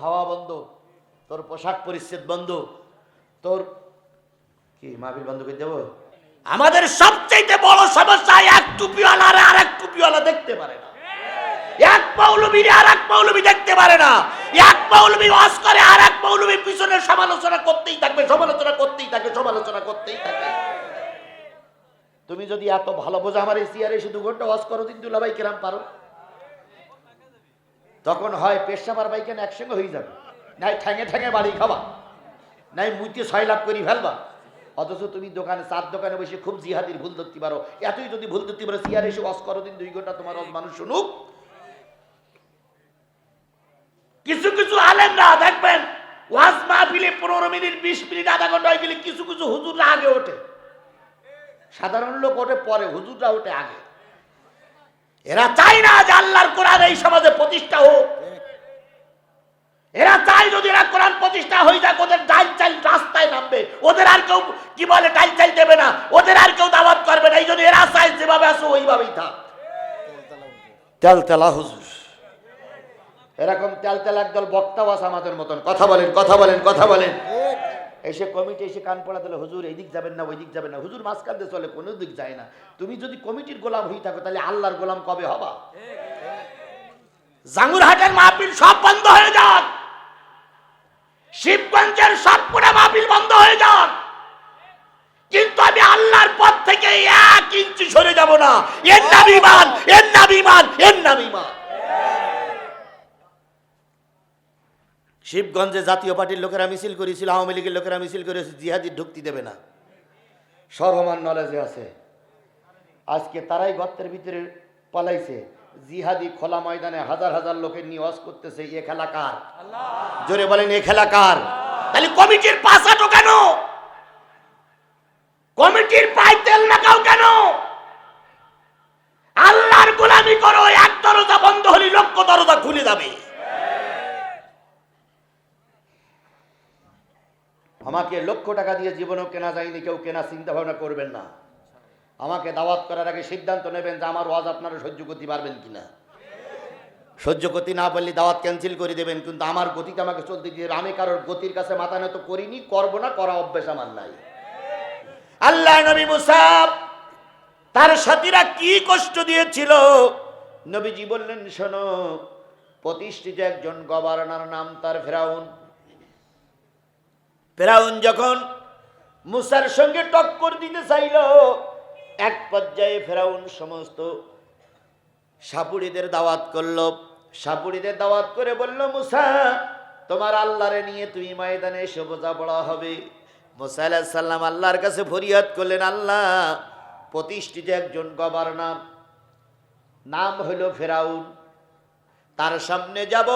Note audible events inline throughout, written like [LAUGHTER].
খাওয়া বন্ধ, তোর পোশাক পরিচ্ছেদ বন্ধ, তোর কি মাহফিল বন্ধ করে দেবো? আমাদের সবচেয়ে বড় সমস্যা, এক টুপিওয়ালা আর আরেক টুপিওয়ালা দেখতে পারে না। এক মৌলবী আর এক মৌলবী দেখতে পারে না। এক মৌলবী ওয়াজ করে আর এক মৌলবী পিছনে সমালোচনা করতেই থাকবে, সমালোচনা করতেই থাকবে, সমালোচনা করতেই থাকবে। তুমি যদি এত ভালো বোঝা, আমার এই চেয়ারে দু ঘণ্টা ওয়াজ করো দিন দুলাভাই কিরাম পারো। তখন হয় পেশাবার বাইকেন একসঙ্গে হয়ে যাবে? নাই ঠ্যাঙে ঠ্যাঙে বাড়ি খাবা, নাই মুইতে ছয় লাভ করি ফেলবা। অথচ তুমি দোকানে, চার দোকানে বসে খুব জিহাদির ভুল ধরতে পারো। এতই যদি ভুল ধরতে পারো চেয়ারে এসে ওয়াজ করো দিন, দুই ঘণ্টা তোমার মানুষ শুনুক। কিছু কিছু আলেম না দেখবেন, ওয়াজ মাহফিলে পনেরো মিনিট, বিশ মিনিট, আধা ঘণ্টা হয়ে গেলে কিছু কিছু হুজুররা আগে ওঠে। সাধারণ লোক ওঠে পরে, হুজুররা ওঠে আগে। এরা চায় না যে আল্লাহর কোরআন এই সমাজে প্রতিষ্ঠা হোক। এরা চায় যদি এরা কোরআন প্রতিষ্ঠা হয়ে যাক ওদের ডাইল চাইল রাস্তায় নামবে। ওদের আর কেউ কি বলে ডাইল চাইল দেবে না। ওদের আর কেউ দাওয়াত করবে না। এই জন্য এরা চায় যেভাবে আসো ওইভাবেই থাক। তেল তেলা হুজুর। এরকম তেল তেল একদল বক্তাও আছে আমাদের মতন। কথা বলেন কথা বলেন কথা বলেন। এসে কমিটি এসে কান পড়া দিলে, হুজুর এই দিক যাবেন না ওই দিক যাবেন না। হুজুর মাঝখান দিয়ে চলে, কোনো দিক যায় না। তুমি যদি কমিটির গোলাম হয়ে থাকো, তাহলে আল্লাহর গোলাম কবে হবা? জাঙ্গুরহাটের মাহফিল সব বন্ধ হয়ে যাক। শিবগঞ্জের সবগুলো মাহফিল বন্ধ হয়ে যাক। কিন্তু আমি আল্লাহর পথ থেকে এক ইঞ্চি সরে যাব না। এর নাম এর নাম এর নাম শিবগঞ্জে জাতীয় পার্টির লোকেরা মিছিল করেছিল আওয়ামী লীগের লোকেরা মিছিল করেছে জিহাদি ঢুকতে দেবে না। সর্বমান নলেজে আছে। আজকে তারাই গর্তের ভিতরে পালাইছে। জিহাদি খোলা ময়দানে হাজার হাজার লোকের নিয়ে ওয়াজ করতেছে এ খেলা কার? জোরে বলেন এ খেলা কার? তাহলে কমিটির পাশাটো কেন? কমিটির পায়ে তেল লাগাও কেন? আল্লাহর গোলামি করো এক দরজা বন্ধ হলে লক্ষ দরজা খুলে যাবে। আমাকে লক্ষ টাকা দিয়ে জীবনও কেনা যায়নি, কেউ কেনা চিন্তা ভাবনা করবেন না। আমাকে দাওয়াত করার আগে সিদ্ধান্ত নেবেন যে আমার ওয়াজ আপনারা সহ্য করতে পারবেন কিনা। সহ্য করতে না পারলে দাওয়াত ক্যান্সেল করে দেবেন, কিন্তু আমার গতিতে আমাকে চলতে দিয়ে আমি কারোর গতির কাছে মাথা নত করিনি, করব না, করা অভ্যেস আমার নাই। আল্লাহ নবী মুসাব তার সাথীরা কি কষ্ট দিয়েছিল? নবীজি বললেন, শোনো, প্রতিষ্ঠিত একজন গভর্নর নাম তার ফেরাউন। ফেরাউন যখন মুসার সঙ্গে টক্কর দিতে চাইল, এক পর্যায়ে ফেরাউন সমস্ত সাপুড়িদের দাওয়াত করল। সাপুড়িদের দাওয়াত করে বলল, মুসা, তোমার আল্লাহরে নিয়ে তুমি ময়দানে এসে, বোঝা পড়া হবে। মুসা আলাহিসাল্লাম আল্লাহর কাছে ফরিয়াদ করলেন, আল্লাহ, প্রতিষ্ঠিত একজন গভর্নর, নাম হলো ফেরাউন। তার সামনে যাব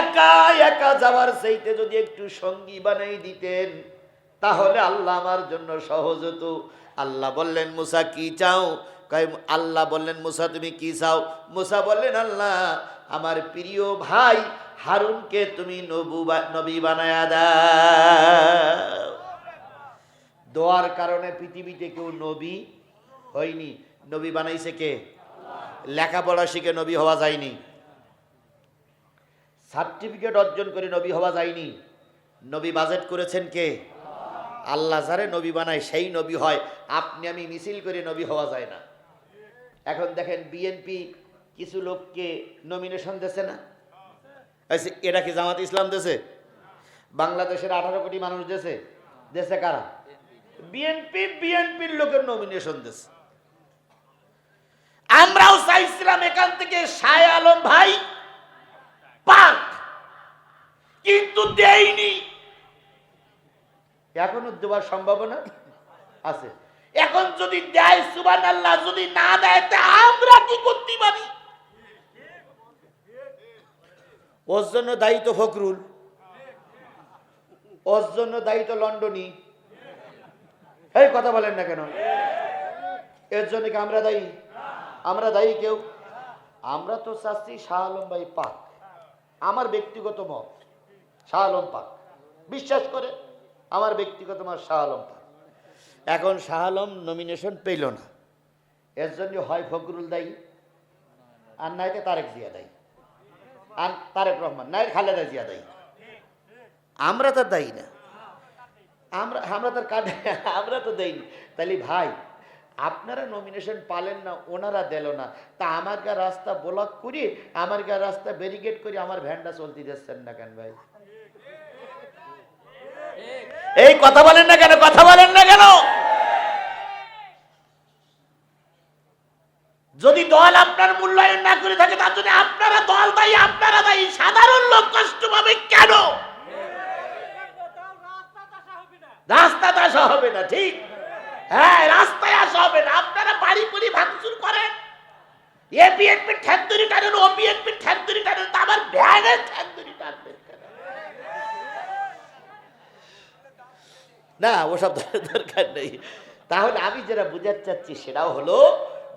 একা একা যাওয়ার সেইতে যদি একটু সঙ্গী বানাই দিতেন, তাহলে আল্লাহ আমার জন্য সহজ হতো। আল্লাহ বললেন, মুসা, কি চাও? আল্লাহ বললেন, মুসা, তুমি কি চাও? মুসা বললেন, আল্লাহ, আমার প্রিয় ভাই হারুনকে তুমি নবু নবী বানায়া দাও। দোয়ার কারণে পৃথিবীতে কেউ নবী হয়নি। নবী বানাইছে কে? লেখাপড়া শিখে নবী হওয়া যায়নি। সার্টিফিকেট অর্জন করে নবী হওয়া যায়নি। নবী বাজেট করেছেন কে? আল্লাহ যারে নবী বানায় সেই নবী হয়। আপনি আমি মিছিল করে নবী হওয়া যায় না। এখন দেখেন বিএনপি কিছু লোককে নমিনেশন দিয়েছে না? আচ্ছা, এটা কি জামাত ইসলাম দেশে বাংলাদেশের আঠারো কোটি মানুষ দেশে দেশে কারা? বিএনপি বিএনপির লোকের নমিনেশন দেশে আমরাও চাইছিলাম এখান থেকে শাহ আলম ভাই পাক। কিন্তু দেয়নি। এখনও দেওয়ার সম্ভাবনা আছে। এখন যদি দেয় সুবান আল্লাহ যদি না দেয় তা আমরা কি করতে পারি? ওর জন্য দায়ী তো ফখরুল। ওর জন্য দায়ী তো লন্ডনী। এই কথা বলেন না কেন? এর জন্য কি আমরা দায়ী? আমরা দায়ী কেউ? আমরা তো চাচ্ছি শাহ আলম ভাই পাক। আমার ব্যক্তিগত মত, শাহ আলম পাক। বিশ্বাস করে, আমার ব্যক্তিগত মত, শাহ আলম পাক। এখন শাহ আলম নমিনেশন পেল না। এর জন্য হয় ফখরুল দায়ী, আর নাইতে তারেক জিয়া দায়ী। আর তারেক রহমান না খালেদা জিয়া দায়ী। আমরা তো দায়ী না। আমরা আমরা তার কার্ড আমরা তো দেইনি। তাহলে ভাই আপনারা নমিনেশন পালেন না, ওনারা দিল না। তা আমার গা রাস্তা ব্লক করি, আমার গা রাস্তা ব্যারিকেড করে, আমার ভ্যানটা চলতে দিচ্ছেন না কেন ভাই? এই কথা বলেন না কেন, কথা বলেন না কেন? যদি দল আপনার মূল্যায়ন না করে থাকে, তার জন্য আপনারা দল দায়ী, আপনারা দায়ী। সাধারণ লোক কষ্ট পাবে কেন? রাস্তাতে আসা হবে না। ঠিক? হ্যাঁ রাস্তায় হবে না। আপনারা বাড়ি পুরি ভাঙচুর করেন। টানেন টানেন, তা টানবেন না, ওসব দরকার নেই। তাহলে আমি যেটা বুঝাতে চাচ্ছি সেটাও হলো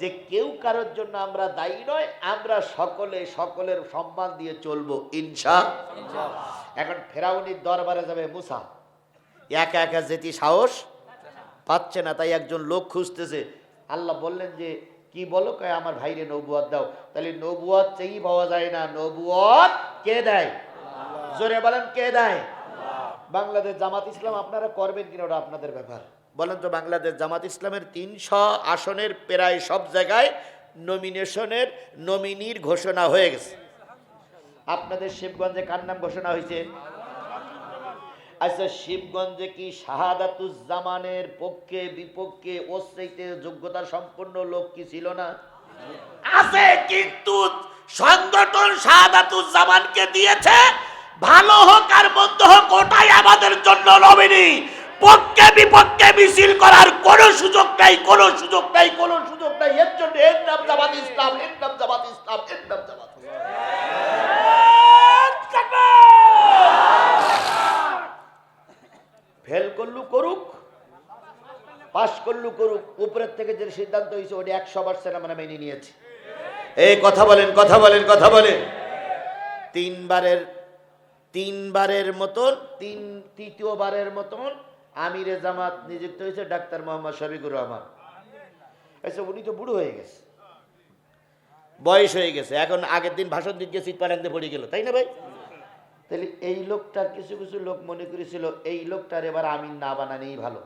যে কেউ কারোর জন্য আমরা দায়ী নয়, আমরা সকলে সকলের সম্মান দিয়ে চলবো, ইনশা এখন ফেরাউনির দরবারে যাবে মুসা। একা একা যেতে সাহস? পাচ্ছে না তাই একজন লোক খুঁজতেছে। আল্লাহ বললেন যে কি বলো? কয় আমার ভাইরে নবুয়াত দাও। তাহলে নবুয়াত চেয়ে পাওয়া যায় না। নবুয়াত কে দেয়? জোরে বলেন কে দেয়? বাংলাদেশ জামাত ইসলাম আপনারা করবেন কিনা ওটা আপনাদের ব্যাপার। বলেন তো বাংলাদেশ জামাত ইসলামের তিনশো আসনের প্রায় সব জায়গায় নমিনেশনের নমিনির ঘোষণা হয়ে গেছে। আপনাদের শিবগঞ্জে কার নাম ঘোষণা হয়েছে? আচ্ছা শিবগঞ্জে কি শাহাদাতুজ্জামানের পক্ষে, বিপক্ষে ওসাইতে যোগ্যতা সম্পন্ন লোক কি ছিল না? আছে, কিন্তু সংগঠন শাহাদাতুজ্জামানকে দিয়েছে, ভালো হোক আর মন্দ হোক, ওটাই আমাদের জন্য নমিনি। পক্ষে, বিপক্ষে মিছিল করার কোনো সুযোগ নাই, কোনো সুযোগ নাই, কোনো সুযোগ নাই। এর জন্য এর নাম জামাত ইসলাম, এর নাম জামাত ইসলাম, এর নাম জামাত ফেল করলু করুক পাশ করলু করুক, উপরের থেকে যে সিদ্ধান্ত হয়েছে, ওটা একশো পার্সেন্ট আমরা মেনে নিয়েছি। এই কথা বলেন কথা বলেন কথা বলেন। তিনবারের তিনবারের মতন, তিন, তৃতীয়বারের মতন আমিরে জামাত নিযুক্ত হয়েছে ডাক্তার মোহাম্মদ শফিকুর রহমান। আচ্ছা উনি তো বুড়ো হয়ে গেছে। বয়স হয়ে গেছে। এখন আগের দিন ভাষণ দিতে সিট পালান্তে পড়ে গেল, তাই না ভাই? তাহলে এই লোকটার কিছু কিছু লোক মনে করেছিল, এই লোকটার এবার আমিন না বানানেই ভালো।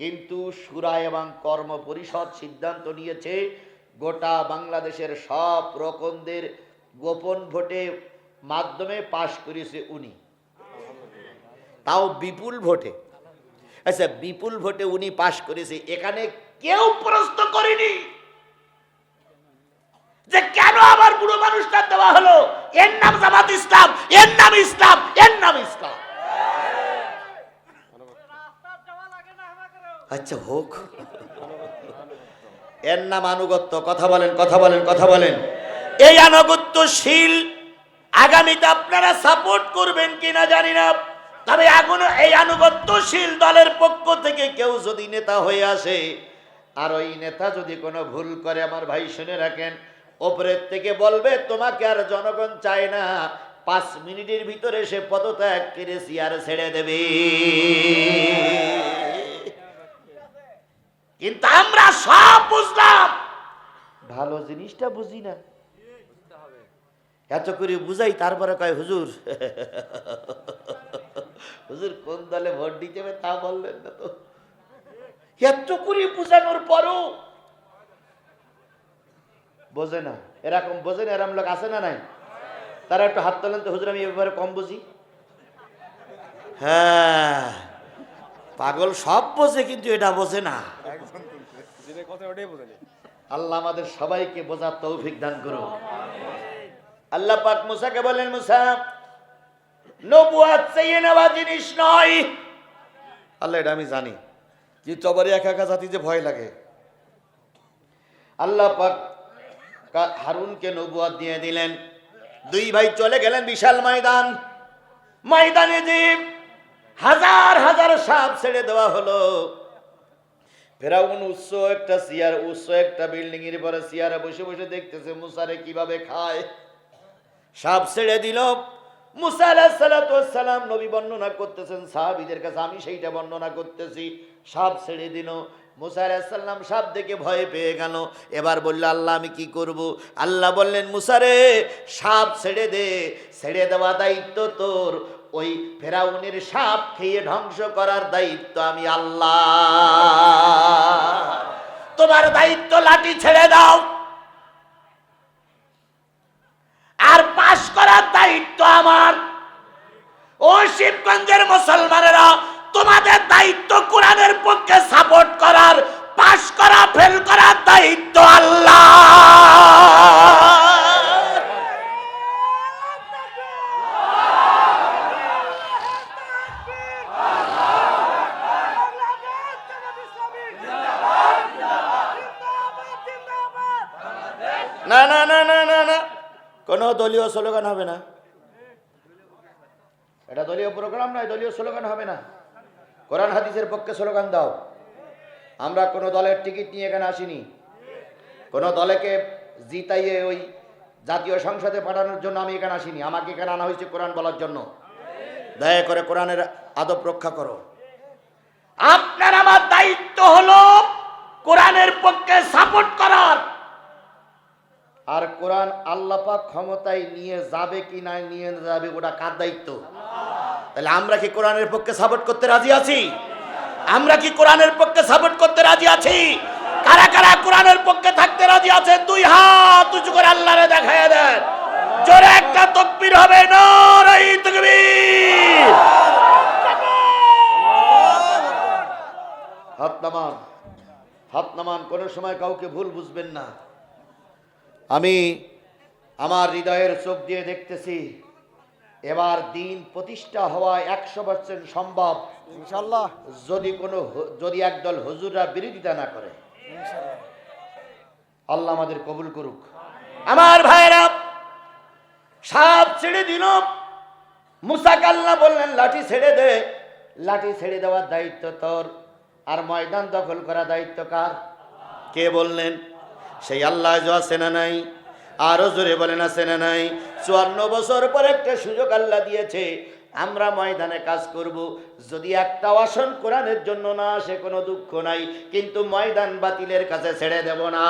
কিন্তু সুরা এবং কর্ম পরিষদ সিদ্ধান্ত নিয়েছে, গোটা বাংলাদেশের সব রকমদের গোপন ভোটে মাধ্যমে পাশ করেছে উনি। তাও বিপুল ভোটে। আচ্ছা বিপুল ভোটে উনি পাশ করেছে, এখানে কেউ প্রশ্ন করেনি যে কেন আবার বুড়ো মানুষটা দেওয়া হলো? এর নাম জামাত ইসলাম, এর নাম ইসলাম, এর নাম ইসলাম। আচ্ছা হোক। এর নাম আনুগত্য। কথা বলেন কথা বলেন কথা বলেন। এই আনুগত্যশীল আগামীতে আপনারা সাপোর্ট করবেন কিনা জানি না। তবে এখন এই আনুগত্যশীল দলের পক্ষ থেকে কেউ যদি নেতা হয়ে আসে, আর ওই নেতা যদি কোনো ভুল করে, আমার ভাই শুনে রাখেন, ওপরের থেকে বলবে, তোমাকে আর জনগণ চায় না। পাঁচ মিনিটের ভিতরে সে পদত্যাগ করে চেয়ার ছেড়ে দেবে। কিন্তু আমরা সব বুঝলাম। ভালো জিনিসটা বুঝি না। এত করে বুঝাই, তারপরে কয়, হুজুর [LAUGHS] হুজুর, কোন দলে ভোট দিতে হবে তা বললেন না তো? এত করে বুঝানোর পরও বোঝে না। এরকম বোঝে না এরকম লোক আছে না নাই? তারা একটু হাত তোলেন তো, হুজুর, আমি এ ব্যাপারে কম বুঝি। হ্যাঁ পাগল সব বোঝে, কিন্তু এটা বোঝে না যেটা কথা ওটাই বোঝালি আল্লাহ আমাদের সবাইকে বোঝার তৌফিক দান করুন আল্লাহ পাক মুসাকে বলেন, মুসা, নবুয়াত নেওয়া জিনিস নয়। আল্লাহ, এটা আমি জানি। একা জাতি যে ভয় লাগে। আল্লাহ পাক হারুনকে নবুয়াত দিয়ে দিলেন। দুই ভাই চলে গেলেন বিশাল ময়দান। ময়দানে যে হাজার হাজার সাপ ছেড়ে দেওয়া হলো। ফেরাউন উচ্চ একটা চেয়ার উচ্চ একটা বিল্ডিং এর পরে চেয়ারে বসে বসে দেখতেছে মুসারে কীভাবে খায়। সাপ ছেড়ে দিল। মুসা সালাম নবী বর্ণনা করতেছেন, সাহাবিদের কাছে আমি সেইটা বর্ণনা করতেছি। সাপ ছেড়ে দিল। মুসা আলাইসাল্লাম সাপ দেখে ভয় পেয়ে গেল। এবার বলল, আল্লাহ, আমি কি করব? আল্লাহ বললেন মুসারে সাপ ছেড়ে দে। ছেড়ে দেওয়া দায়িত্ব তোর। ওই ফেরাউনের সাপ খেয়ে ধ্বংস করার দায়িত্ব আমি আল্লাহ। তোমার দায়িত্ব লাঠি ছেড়ে দাও। আর পাশ করার দায়িত্ব আমার। ও শিবগঞ্জের মুসলমানেরা, তোমাদের দায়িত্ব কোরআনের পক্ষে সাপোর্ট করার, পাশ করা ফেল করার দায়িত্ব আল্লাহ না না না না না না কোনো দলীয় স্লোগান হবে না। এটা দলীয় প্রোগ্রাম নয়, দলীয় স্লোগান হবে না। কোরআন হাদিসের পক্ষে স্লোগান দাও। আমরা কোনো দলের টিকিট নিয়ে এখানে আসিনি। কোনো দলেকে জিতাইয়ে ওই জাতীয় সংসদে পাঠানোর জন্য আমি এখানে আসিনি। আমাকে এখানে আনা হয়েছে কোরআন বলার জন্য। দয়া করে কোরআনের আদব রক্ষা করো। আপনার আমার দায়িত্ব হলো কোরআনের পক্ষে সাপোর্ট করার। আর কোরআন আল্লাপাক ক্ষমতায় নিয়ে যাবে কি না, নিয়ে যাবে ওটা কার দায়িত্ব? তাহলে আমরা কি কোরআনের পক্ষে সাপোর্ট করতে রাজি আছি? আমরা কি কোরআনের পক্ষে সাপোর্ট করতে রাজি আছি? কারা কারা কোরআনের পক্ষে থাকতে রাজি আছে? দুই হাত উঁচু করে আল্লাহরে দেখায় দেন। জোরে একটা তকবীর হবে, নারাই তকবীর। হাত নামান হাত নামান, কোনো সময় কাউকে ভুল বুঝবেন না। আমি আমার হৃদয়ের চোখ দিয়ে দেখতেছি এবার দিন প্রতিষ্ঠা হওয়া একশো পার্সেন্ট সম্ভব। ইনশাল্লাহ যদি কোনো যদি একদল হুজুররা বিরোধিতা না করে। আল্লাহ আমাদের কবুল করুক। আমার ভাইরা সাপ ছেড়ে দিল। মুসা কাল্লা বললেন লাঠি ছেড়ে দে। লাঠি ছেড়ে দেওয়ার দায়িত্ব তোর। আর ময়দান দখল করা দায়িত্ব কার? কে বললেন? সেই আল্লাহ সেনা নাই, আরও জোরে বলেন আছে নাই। চুয়ান্ন বছর পর একটা সুযোগ আল্লাহ দিয়েছে, আমরা ময়দানে কাজ করব। যদি একটা আসন কোরআনের জন্য না আসে, কোনো দুঃখ নাই, কিন্তু ময়দান বাতিলের কাছে ছেড়ে দেব না।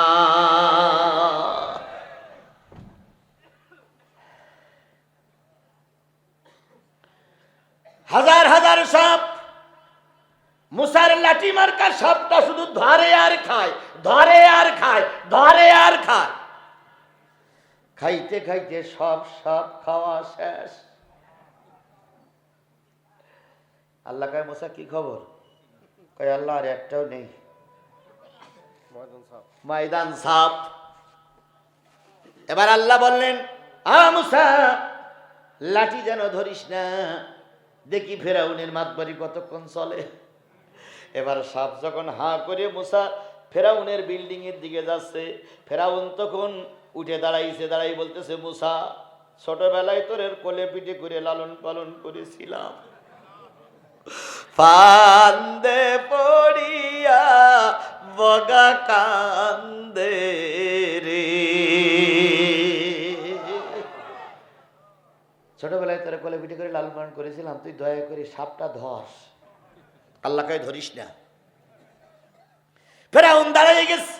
হাজার হাজার সাপ মুসার লাঠি মার্কা সাপটা শুধু ধরে আর খায়, ধরে আর খায়, ধরে আর খায়। খাইতে খাইতে সব সব খাওয়া শেষ। আল্লাহ কয়, মুসা, কি খবর? কয়, আল্লাহ, আর একটাও নেই। ময়দান সাপ এবার আল্লাহ বললেন, আ লাঠি যেন ধরিস না। দেখি ফেরাউনের মাতবাড়ি কতক্ষণ চলে? এবার সাপ যখন হাঁ করে মুসা ফেরাউনের বিল্ডিং এর দিকে যাচ্ছে। ফেরাউন তখন উঠে দাঁড়াইছে, দাঁড়াই বলতেছে মুসা ছোটবেলায় তোরের কোলে পিঠে করে লালন পালন করেছিলাম। ফান্দে পড়িয়া, বগা কান্দে রে। ছোটবেলায় তোরা কোলে পিঠে করে লালন পালন করেছিলাম, তুই দয়া করে সাপটা ধস আল্লাহকে ধরিস না। ফেরাউন দাঁড়িয়ে গেছে।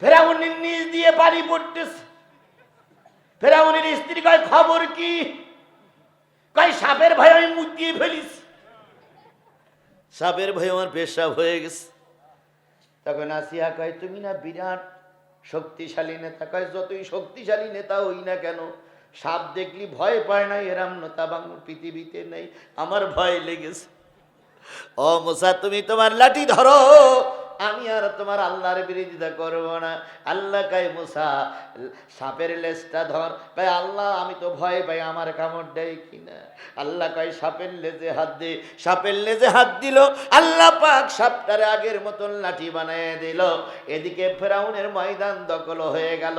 ফেরাউনের নিচ দিয়ে পানি পড়তেছে। ফেরাউনের স্ত্রী কয়, খবর কি? কয়, সাপের ভয় আমি মুতিয়ে ফেলিস সাপের ভয় আমার পেশাব হয়ে গেছে। তখন আসিয়া কয়, তুমি না বিরাট শক্তিশালী নেতা। কয়, যতই শক্তিশালী নেতা হই না কেন সাপ দেখলি ভয় পায় না এরাম নেতা বাংলা, পৃথিবীতে নেই, আমার ভয় লেগেছে। ও মুসা, তুমি তোমার লাঠি ধরো, আমি আর তোমার আল্লাহর বিরোধিতা করব না। আল্লাহ কাই মুসা, সাপের লেজটা ধর। কাই আল্লাহ, আমি তো ভয় পাই, আমার কামড় দেয় কিনা? আল্লাহ কাই সাপের লেজে হাত দে। সাপের লেজে হাত দিল, আল্লাহ পাক সাপটারে আগের মতন লাঠি বানিয়ে দিল। এদিকে ফেরাউনের ময়দান দখল হয়ে গেল।